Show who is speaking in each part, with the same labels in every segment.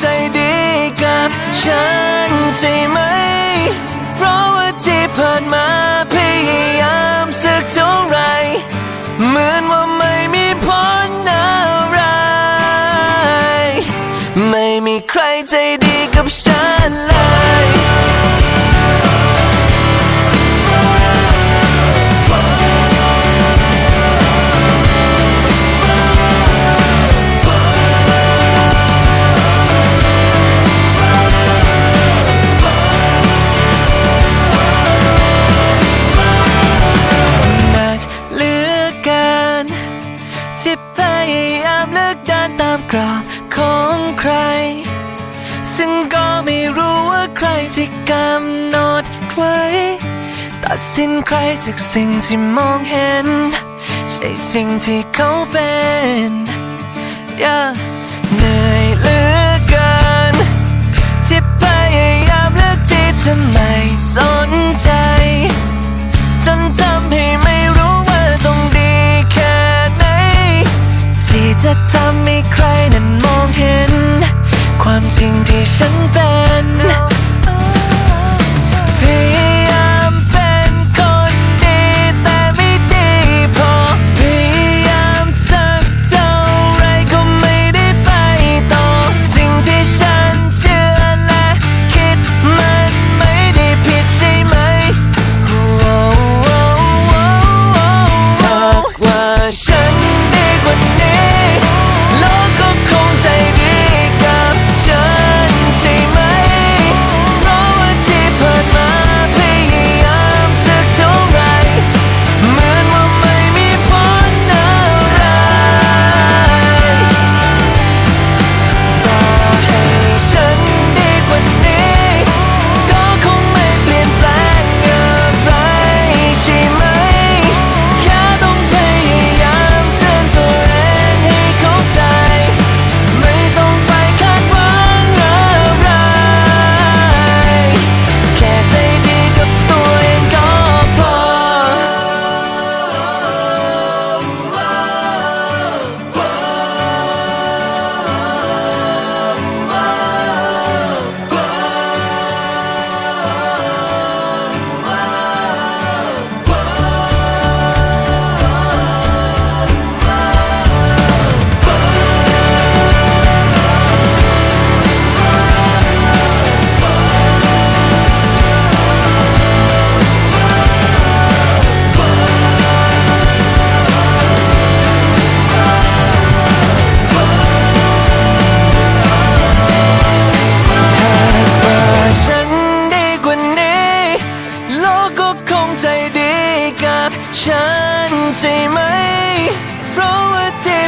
Speaker 1: ใจดีกับฉันใช่ไหม เพราะว่าที่ผ่านมาพยายามสักเท่าไร เหมือนว่าไม่มีผลอะไร ไม่มีใครใจดีกับฉันเลย กราบของใคร ซึ่งก็ไม่รู้ว่าใครที่กำหนดไว้ ตัดสินใครจากสิ่งที่มองเห็น ใช่สิ่งที่เขาเป็น show.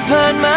Speaker 1: upon my